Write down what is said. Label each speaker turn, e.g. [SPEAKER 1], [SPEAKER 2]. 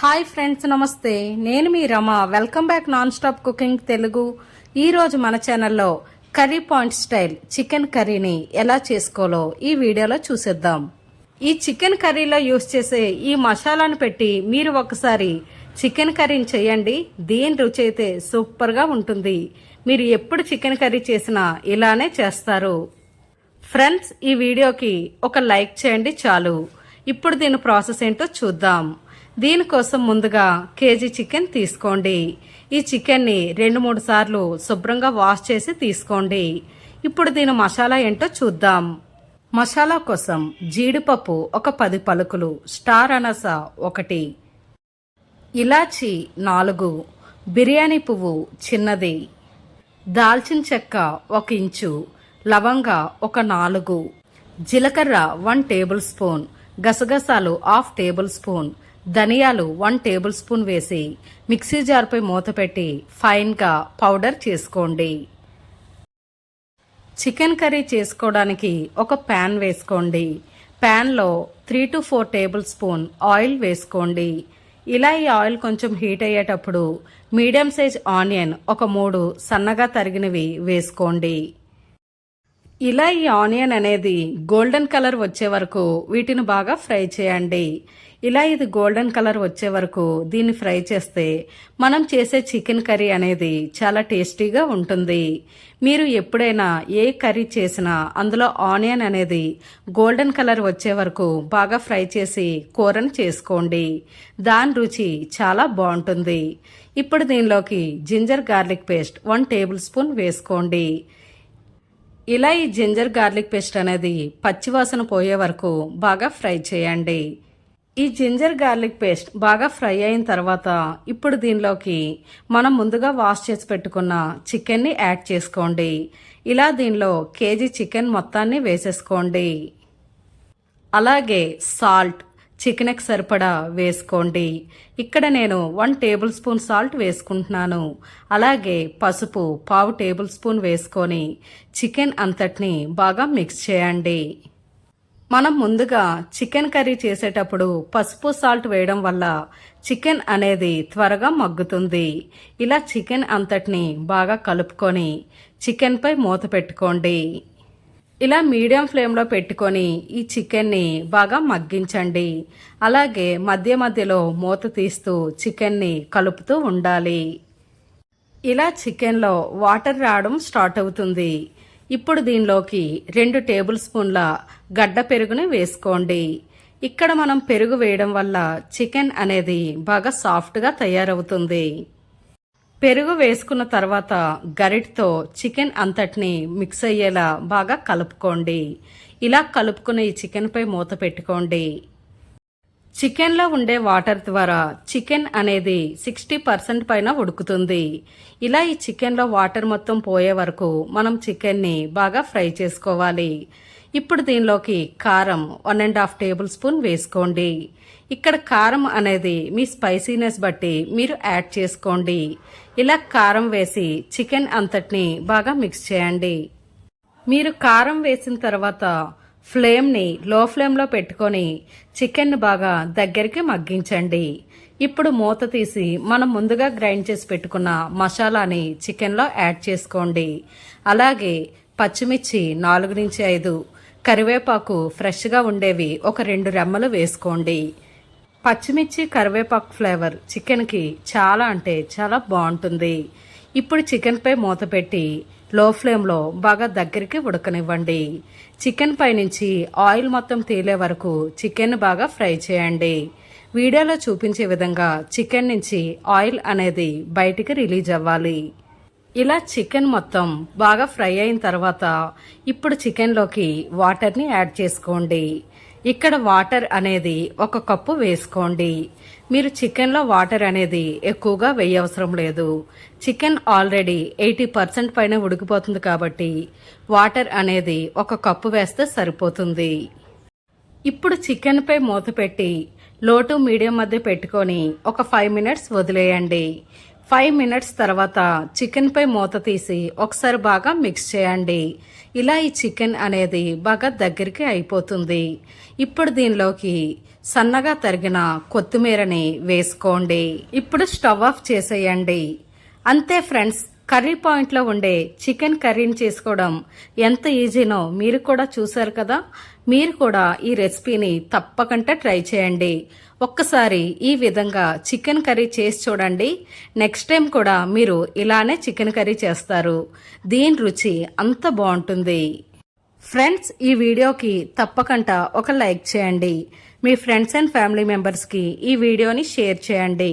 [SPEAKER 1] Hi friends నమస్తే. నేను మీ Rama. Welcome back non stop cooking Telugu. ఈరోజు మన ఛానల్లో కర్రీ పాయింట్ స్టైల్ చికెన్ కర్రీని ఎలా చేసుకోవాలో ఈ వీడియోలో చూసేద్దాం. ఈ చికెన్ కర్రీలో యూస్ చేసే ఈ మసాలాను పెట్టి మీరు ఒకసారి చికెన్ కర్రీని చేయండి. దీని రుచి అయితే సూపర్గా ఉంటుంది. మీరు ఎప్పుడు చికెన్ కర్రీ చేసినా ఇలానే చేస్తారు. ఫ్రెండ్స్ ఈ వీడియోకి ఒక లైక్ చేయండి చాలు. ఇప్పుడు దీని ప్రాసెస్ ఏంటో చూద్దాం. దీనికోసం ముందుగా కేజీ చికెన్ తీసుకోండి. ఈ చికెన్ని రెండు మూడు సార్లు శుభ్రంగా వాష్ చేసి తీసుకోండి. ఇప్పుడు దీని మసాలా ఏంటో చూద్దాం. మసాలా కోసం జీడిపప్పు ఒక పది పలుకులు స్టార్ అనస ఒకటి ఇలాచి నాలుగు బిర్యానీ పువ్వు చిన్నది దాల్చిన చెక్క ఒక ఇంచు లవంగ ఒక నాలుగు జీలకర్ర వన్ టేబుల్ స్పూన్ గసగసాలు హాఫ్ టేబుల్ స్పూన్ ధనియాలు వన్ టేబుల్ స్పూన్ వేసి మిక్సీ జార్పై మూత పెట్టి ఫైన్గా పౌడర్ చేసుకోండి. చికెన్ కర్రీ చేసుకోవడానికి ఒక ప్యాన్ వేసుకోండి. ప్యాన్లో three to four tablespoon oil వేసుకోండి. ఇలా ఈ ఆయిల్ కొంచెం హీట్ అయ్యేటప్పుడు మీడియం సైజ్ ఆనియన్ ఒక మూడు సన్నగా తరిగినవి వేసుకోండి. ఇలా ఈ ఆనియన్ అనేది గోల్డెన్ కలర్ వచ్చే వరకు వీటిని బాగా ఫ్రై చేయండి. ఇలా ఇది గోల్డెన్ కలర్ వచ్చే వరకు దీన్ని ఫ్రై చేస్తే మనం చేసే చికెన్ కర్రీ అనేది చాలా టేస్టీగా ఉంటుంది. మీరు ఎప్పుడైనా ఏ కర్రీ చేసినా అందులో ఆనియన్ అనేది గోల్డెన్ కలర్ వచ్చే వరకు బాగా ఫ్రై చేసి కూరను చేసుకోండి. దాని రుచి చాలా బాగుంటుంది. ఇప్పుడు దీనిలోకి ginger garlic paste one tablespoon వేసుకోండి. ఇలా ఈ జింజర్ గార్లిక్ పేస్ట్ అనేది పచ్చివాసన పోయే వరకు బాగా ఫ్రై చేయండి. ఈ జింజర్ గార్లిక్ పేస్ట్ బాగా ఫ్రై అయిన తర్వాత ఇప్పుడు దీనిలోకి మనం ముందుగా వాష్ చేసి పెట్టుకున్న చికెన్ని యాడ్ చేసుకోండి. ఇలా దీనిలో కేజీ చికెన్ మొత్తాన్ని వేసేసుకోండి. అలాగే సాల్ట్ చికెన్కి సరిపడా వేసుకోండి. ఇక్కడ నేను వన్ టేబుల్ స్పూన్ సాల్ట్ వేసుకుంటున్నాను. అలాగే పసుపు పావు టేబుల్ స్పూన్ వేసుకొని చికెన్ అంతటిని బాగా మిక్స్ చేయండి. మనం ముందుగా చికెన్ కర్రీ చేసేటప్పుడు పసుపు సాల్ట్ వేయడం వల్ల చికెన్ అనేది త్వరగా మగ్గుతుంది. ఇలా చికెన్ అంతటిని బాగా కలుపుకొని చికెన్పై మూత పెట్టుకోండి. ఇలా మీడియం ఫ్లేమ్లో పెట్టుకొని ఈ చికెన్ని బాగా మగ్గించండి. అలాగే మధ్య మధ్యలో మూత తీస్తూ చికెన్ని కలుపుతూ ఉండాలి. ఇలా చికెన్లో వాటర్ రావడం స్టార్ట్ అవుతుంది. ఇప్పుడు దీనిలోకి రెండు టేబుల్ స్పూన్ల గడ్డ పెరుగుని వేసుకోండి. ఇక్కడ మనం పెరుగు వేయడం వల్ల చికెన్ అనేది బాగా సాఫ్ట్గా తయారవుతుంది. పెరుగు వేసుకున్న తర్వాత గరిటతో చికెన్ అంతటిని మిక్స్ అయ్యేలా బాగా కలుపుకోండి. ఇలా కలుపుకున్న ఈ చికెన్పై మూత పెట్టుకోండి. చికెన్లో ఉండే వాటర్ ద్వారా చికెన్ అనేది సిక్స్టీ పర్సెంట్ పైన ఉడుకుతుంది. ఇలా ఈ చికెన్లో వాటర్ మొత్తం పోయే వరకు మనం చికెన్ని బాగా ఫ్రై చేసుకోవాలి. ఇప్పుడు దీనిలోకి కారం one and half tablespoon వేసుకోండి. ఇక్కడ కారం అనేది మీ స్పైసీనెస్ బట్టి మీరు యాడ్ చేసుకోండి. ఇలా కారం వేసి చికెన్ అంతటిని బాగా మిక్స్ చేయండి. మీరు కారం వేసిన తర్వాత ఫ్లేమ్ని లో ఫ్లేమ్లో పెట్టుకొని చికెన్ బాగా దగ్గరికి మగ్గించండి. ఇప్పుడు మూత తీసి మనం ముందుగా గ్రైండ్ చేసి పెట్టుకున్న మసాలాని చికెన్లో యాడ్ చేసుకోండి. అలాగే పచ్చిమిర్చి నాలుగు నుంచి ఐదు కరివేపాకు ఫ్రెష్గా ఉండేవి ఒక రెండు రెమ్మలు వేసుకోండి. పచ్చిమిర్చి కరివేపాకు ఫ్లేవర్ చికెన్కి చాలా అంటే చాలా బాగుంటుంది. ఇప్పుడు చికెన్పై మూత పెట్టి లో ఫ్లేమ్లో బాగా దగ్గరికి ఉడకనివ్వండి. చికెన్ పైనుంచి ఆయిల్ మొత్తం తేలే వరకు చికెన్ బాగా ఫ్రై చేయండి. వీడియోలో చూపించే విధంగా చికెన్ నుంచి ఆయిల్ అనేది బయటికి రిలీజ్ అవ్వాలి. ఇలా చికెన్ మొత్తం బాగా ఫ్రై అయిన తర్వాత ఇప్పుడు చికెన్లోకి వాటర్ని యాడ్ చేసుకోండి. ఇక్కడ వాటర్ అనేది ఒక కప్పు వేసుకోండి. మీరు చికెన్లో వాటర్ అనేది ఎక్కువగా వేయవసరం లేదు. చికెన్ ఆల్రెడీ ఎయిటీ పర్సెంట్ పైన ఉడికిపోతుంది కాబట్టి వాటర్ అనేది ఒక కప్పు వేస్తే సరిపోతుంది. ఇప్పుడు చికెన్పై మూత పెట్టి లో టు మీడియం మధ్య పెట్టుకొని ఒక ఫైవ్ మినిట్స్ వదిలేయండి. ఫైవ్ మినిట్స్ తర్వాత చికెన్పై మూత తీసి ఒకసారి బాగా మిక్స్ చేయండి. ఇలా ఈ చికెన్ అనేది బాగా దగ్గరికి అయిపోతుంది. ఇప్పుడు దీనిలోకి సన్నగా తరిగిన కొత్తిమీరని వేసుకోండి. ఇప్పుడు స్టవ్ ఆఫ్ చేసేయండి. అంతే ఫ్రెండ్స్ కర్రీ పాయింట్లో ఉండే చికెన్ కర్రీని చేసుకోవడం ఎంత ఈజీనో మీరు కూడా చూశారు కదా? మీరు కూడా ఈ రెసిపీని తప్పకుండా ట్రై చేయండి. ఒక్కసారి ఈ విధంగా చికెన్ కర్రీ చేసి చూడండి. నెక్స్ట్ టైం కూడా మీరు ఇలానే చికెన్ కర్రీ చేస్తారు. దీని రుచి అంత బాగుంటుంది. ఫ్రెండ్స్ ఈ వీడియోకి తప్పకుండా ఒక లైక్ చేయండి. మీ ఫ్రెండ్స్ అండ్ ఫ్యామిలీ మెంబర్స్కి ఈ వీడియోని షేర్ చేయండి.